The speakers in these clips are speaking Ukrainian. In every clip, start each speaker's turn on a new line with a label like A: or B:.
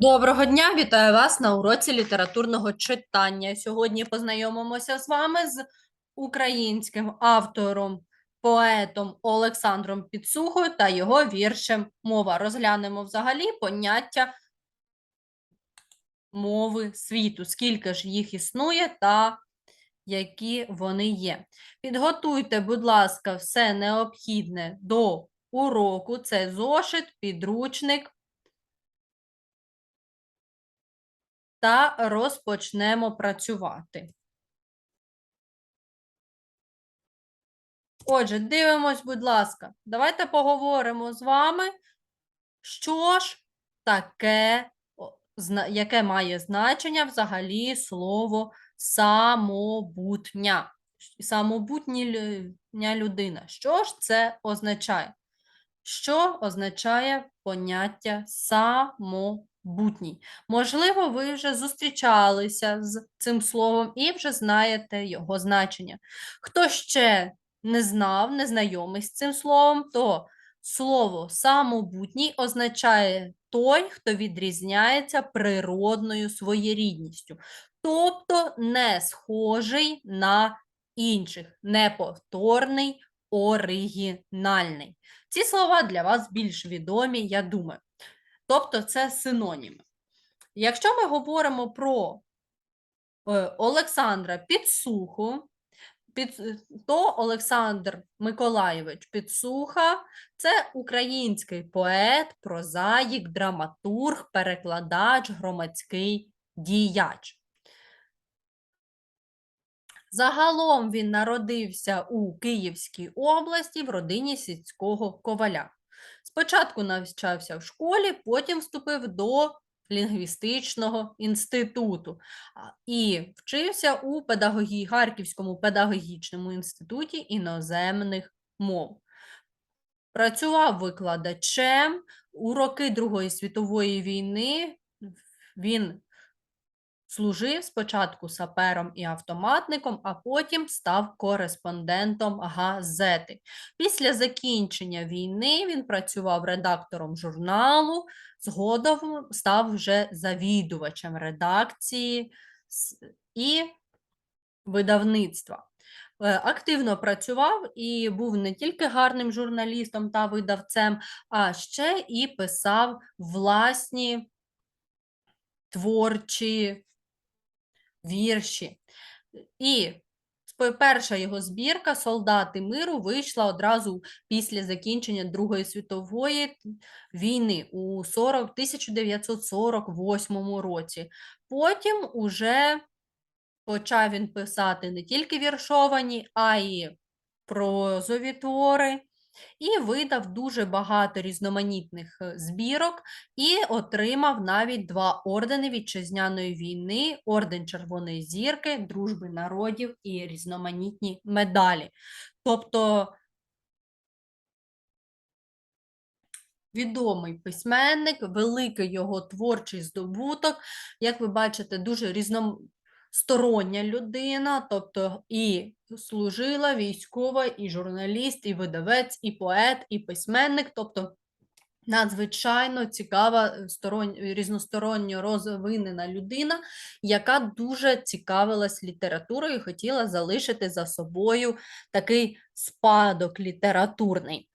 A: Доброго дня, вітаю вас на уроці літературного читання. Сьогодні познайомимося з вами з українським автором, поетом Олександром Підсухою та його віршем Мова. Розглянемо взагалі поняття мови світу, скільки ж їх існує та які вони є. Підготуйте, будь ласка, все необхідне до уроку. Це зошит, підручник. Та розпочнемо працювати. Отже, дивимось, будь ласка, давайте поговоримо з вами, що ж таке, яке має значення взагалі слово самобутня. Самобутня людина. Що ж це означає? Що означає поняття самобутня? Бутній. Можливо, ви вже зустрічалися з цим словом і вже знаєте його значення. Хто ще не знав, не знайомий з цим словом, то слово самобутній означає той, хто відрізняється природною своєрідністю, тобто не схожий на інших, неповторний, оригінальний. Ці слова для вас більш відомі, я думаю. Тобто це синоніми. Якщо ми говоримо про е, Олександра Підсуху, під, то Олександр Миколайович Підсуха це український поет, прозаїк, драматург, перекладач, громадський діяч. Загалом він народився у Київській області в родині сільського коваля. Спочатку навчався в школі, потім вступив до лінгвістичного інституту і вчився у педагогі... Харківському педагогічному інституті іноземних мов. Працював викладачем у роки Другої світової війни. Він Служив спочатку сапером і автоматником, а потім став кореспондентом газети. Після закінчення війни він працював редактором журналу, згодом став вже завідувачем редакції і видавництва. Е, активно працював і був не тільки гарним журналістом та видавцем, а ще і писав власні творчі вірші. І перша його збірка Солдати миру вийшла одразу після закінчення Другої світової війни у 40, 1948 році. Потім уже почав він писати не тільки віршовані, а й прозові твори і видав дуже багато різноманітних е, збірок і отримав навіть два ордени вітчизняної війни: орден Червоної зірки, дружби народів і різноманітні медалі. Тобто Відомий письменник, великий його творчий здобуток, як ви бачите, дуже різноманітний стороння людина, тобто і служила військова, і журналіст, і видавець, і поет, і письменник, тобто надзвичайно цікава, сторон... різносторонньо розвинена людина, яка дуже цікавилась літературою і хотіла залишити за собою такий спадок літературний.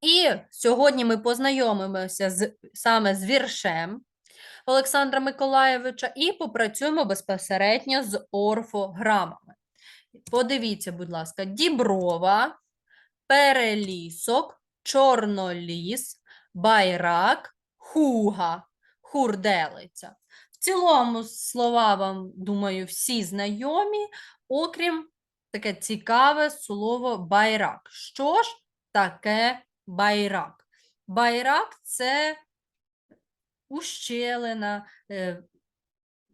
A: І сьогодні ми познайомимося з, саме з віршем, Олександра Миколаєвича, і попрацюємо безпосередньо з орфограмами. Подивіться, будь ласка, діброва, перелісок, чорноліс, байрак, хуга, хурделиця. В цілому слова вам, думаю, всі знайомі, окрім таке цікаве слово байрак. Що ж таке байрак? Байрак це ущелина, е,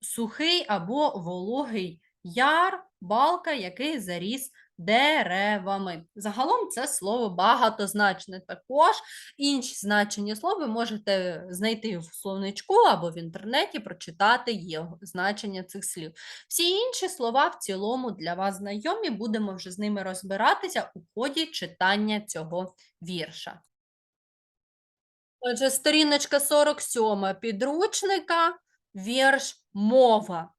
A: сухий або вологий яр, балка, який заріс деревами. Загалом це слово багатозначне. Також інші значення слова ви можете знайти в словничку або в інтернеті, прочитати його значення цих слів. Всі інші слова в цілому для вас знайомі, будемо вже з ними розбиратися у ході читання цього вірша. Отже, сторіночка 47 підручника, вірш мова.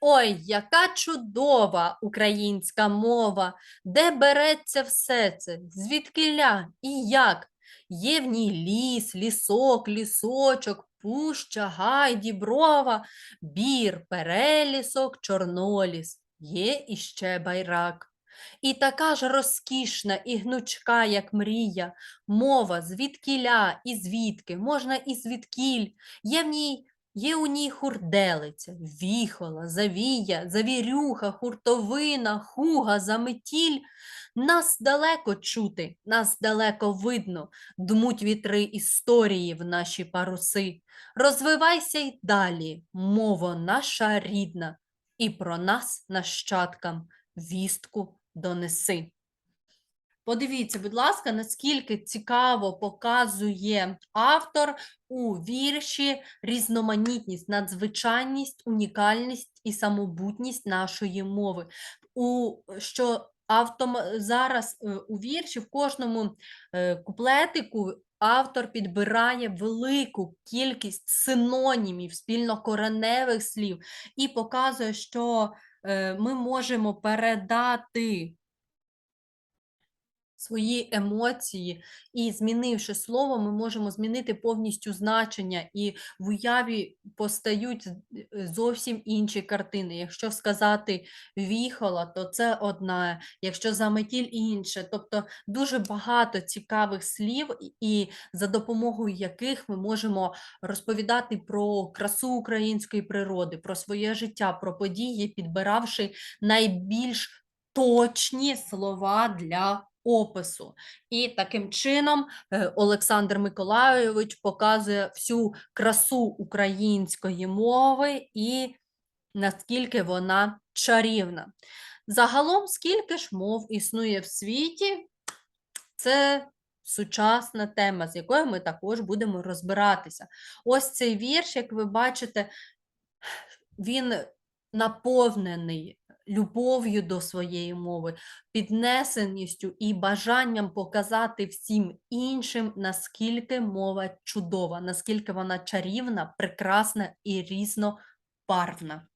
A: Ой, яка чудова українська мова, де береться все це, звідкиля і як? Є в ній ліс, лісок, лісочок, пуща, гай, діброва, бір, перелісок, чорноліс, є іще байрак. І така ж розкішна і гнучка, як мрія, мова звідкіля і звідки, можна і звідкіль, є в ній Є у ній хурделиця, віхола, завія, завірюха, хуртовина, хуга, заметіль. Нас далеко чути, нас далеко видно, дмуть вітри історії в наші паруси. Розвивайся й далі, мово наша рідна, і про нас, нащадкам, вістку донеси. Подивіться, будь ласка, наскільки цікаво показує автор у вірші різноманітність, надзвичайність, унікальність і самобутність нашої мови. У що автом зараз е, у вірші в кожному е, куплетику автор підбирає велику кількість синонімів, спільнокореневих слів і показує, що ми можемо передати свої емоції, і змінивши слово, ми можемо змінити повністю значення, і в уяві постають е, зовсім інші картини. Якщо сказати віхола, то це одна, якщо заметіль інше. Тобто дуже багато цікавих слів, і- і за допомогою яких ми можемо розповідати про красу української природи, про своє життя, про події, підбиравши найбільш точні слова для опису. І таким чином е, Олександр Миколайович показує всю красу української мови і наскільки вона чарівна. Загалом, скільки ж мов існує в світі, це сучасна тема, з якою ми також будемо розбиратися. Ось цей вірш, як ви бачите, він наповнений любов'ю до своєї мови, піднесеністю і бажанням показати всім іншим, наскільки мова чудова, наскільки вона чарівна, прекрасна і різнобарвна.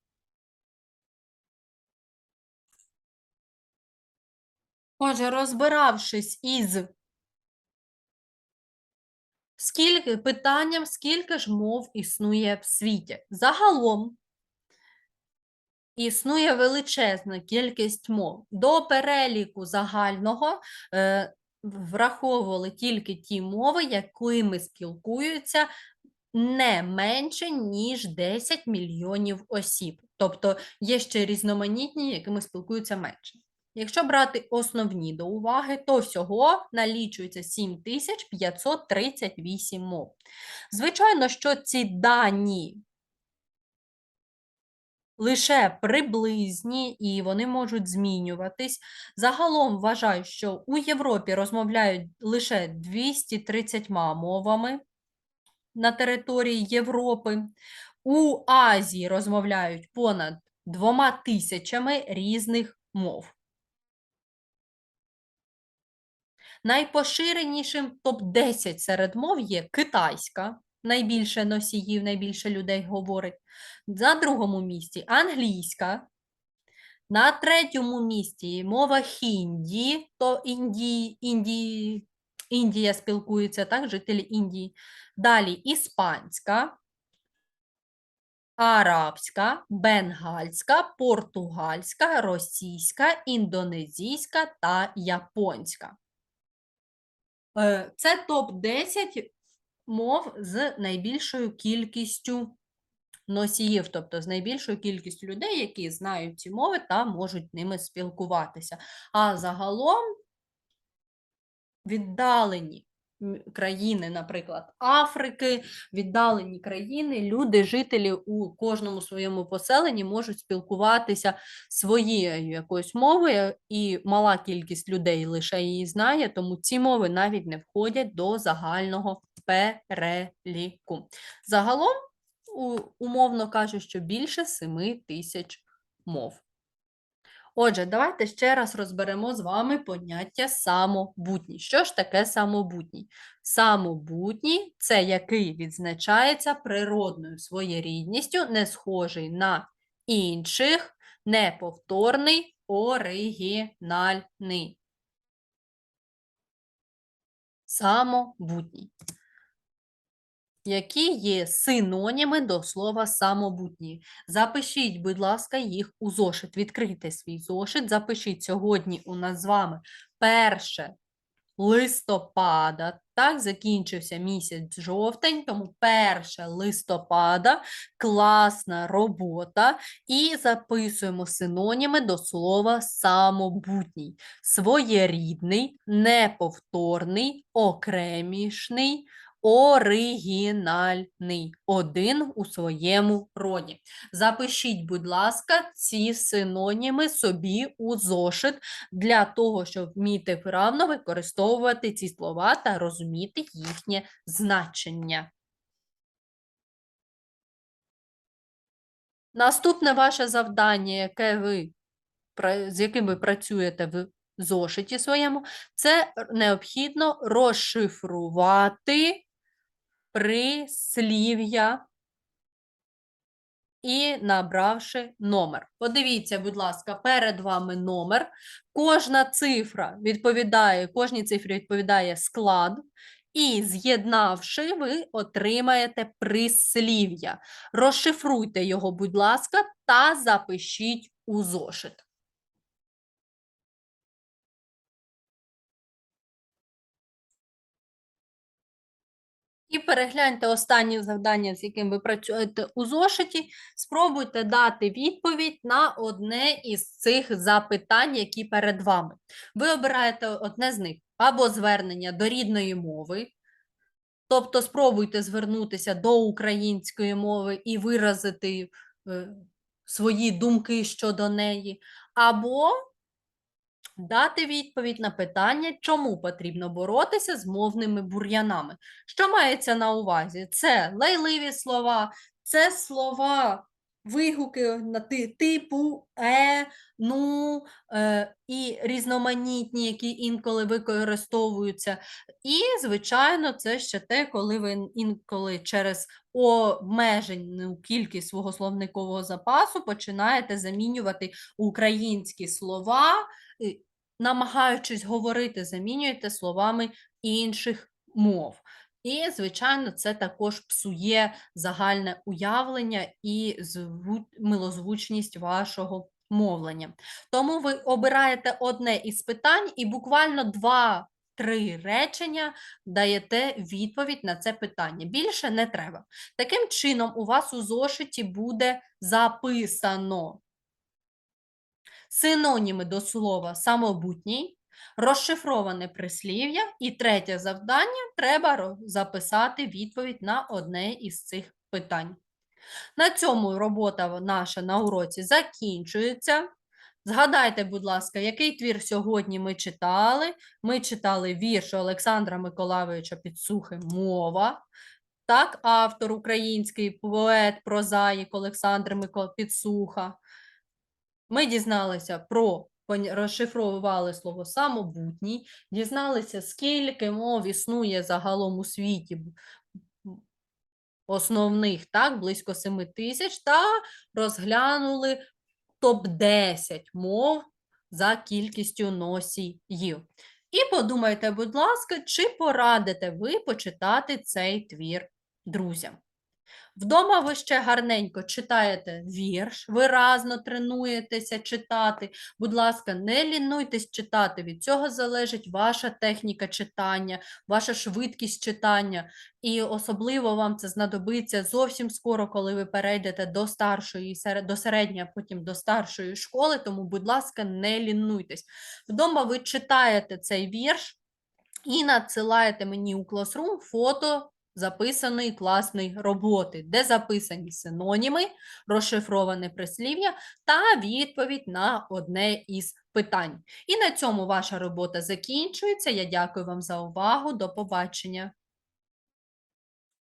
A: Отже, розбиравшись із скільки, питанням, скільки ж мов існує в світі. Загалом існує величезна кількість мов. До переліку загального е, враховували тільки ті мови, якими спілкуються не менше, ніж 10 мільйонів осіб. Тобто є ще різноманітні, якими спілкуються менше. Якщо брати основні до уваги, то всього налічується 7538 мов. Звичайно, що ці дані лише приблизні і вони можуть змінюватись. Загалом вважаю, що у Європі розмовляють лише 230 мовами на території Європи. У Азії розмовляють понад двома тисячами різних мов. Найпоширенішим топ-10 серед мов є китайська, найбільше носіїв, найбільше людей говорить. На другому місці англійська. На третьому місці мова хінді, то Індії, Індії, Індія спілкується, так, жителі Індії. Далі іспанська, арабська, бенгальська, португальська, російська, індонезійська та японська. Е, Це топ-10 мов з найбільшою кількістю носіїв, тобто з найбільшою кількістю людей, які знають ці мови та можуть ними спілкуватися. А загалом віддалені країни, наприклад, Африки, віддалені країни, люди, жителі у кожному своєму поселенні можуть спілкуватися своєю якоюсь мовою, і мала кількість людей лише її знає, тому ці мови навіть не входять до загального переліку. Загалом, умовно кажуть, що більше 7 тисяч мов. Отже, давайте ще раз розберемо з вами поняття самобутній. Що ж таке самобутній? Самобутній це який відзначається природною своєрідністю, не схожий на інших, неповторний, оригінальний. Самобутній. Які є синоніми до слова самобутні? Запишіть, будь ласка, їх у зошит. Відкрийте свій зошит. Запишіть сьогодні у нас з вами перше листопада. Так, закінчився місяць жовтень, тому 1 листопада класна робота. І записуємо синоніми до слова самобутній. Своєрідний, неповторний, окремішний, оригінальний. Один у своєму роді. Запишіть, будь ласка, ці синоніми собі у зошит для того, щоб вміти вправно використовувати ці слова та розуміти їхнє значення. Наступне ваше завдання, яке ви, з яким ви працюєте в зошиті своєму, це необхідно розшифрувати прислів'я і набравши номер. Подивіться, будь ласка, перед вами номер. Кожна цифра відповідає, кожній цифрі відповідає склад. І з'єднавши, ви отримаєте прислів'я. Розшифруйте його, будь ласка, та запишіть у зошит. І перегляньте останнє завдання, з яким ви працюєте у зошиті. Спробуйте дати відповідь на одне із цих запитань, які перед вами. Ви обираєте одне з них або звернення до рідної мови, тобто спробуйте звернутися до української мови і виразити е, свої думки щодо неї, або дати відповідь на питання, чому потрібно боротися з мовними бур'янами. Що мається на увазі? Це лайливі слова, це слова, вигуки на ти, типу е, ну е, і різноманітні, які інколи використовуються. І, звичайно, це ще те, коли ви інколи через обмежену кількість свого словникового запасу починаєте замінювати українські слова намагаючись говорити, замінюєте словами інших мов. І, звичайно, це також псує загальне уявлення і зву... милозвучність вашого мовлення. Тому ви обираєте одне із питань і буквально два. Три речення даєте відповідь на це питання. Більше не треба. Таким чином, у вас у зошиті буде записано синоніми до слова самобутній, розшифроване прислів'я, і третє завдання треба записати відповідь на одне із цих питань. На цьому робота наша на уроці закінчується. Згадайте, будь ласка, який твір сьогодні ми читали. Ми читали вірш Олександра Миколайовича Підсухи Мова. Так, автор український поет, прозаїк Олександр Микола Підсуха. Ми дізналися про розшифровували слово самобутній, дізналися, скільки мов існує загалом у світі основних, так, близько 7 тисяч, та розглянули топ-10 мов за кількістю носіїв. І подумайте, будь ласка, чи порадите ви почитати цей твір друзям? Вдома ви ще гарненько читаєте вірш, виразно тренуєтеся читати. Будь ласка, не лінуйтесь читати. Від цього залежить ваша техніка читання, ваша швидкість читання. І особливо вам це знадобиться зовсім скоро, коли ви перейдете до старшої, до середньої, а потім до старшої школи. Тому, будь ласка, не лінуйтесь. Вдома ви читаєте цей вірш і надсилаєте мені у Classroom фото записаної класної роботи, де записані синоніми, розшифроване прислів'я та відповідь на одне із питань. І на цьому ваша робота закінчується. Я дякую вам за увагу. До побачення.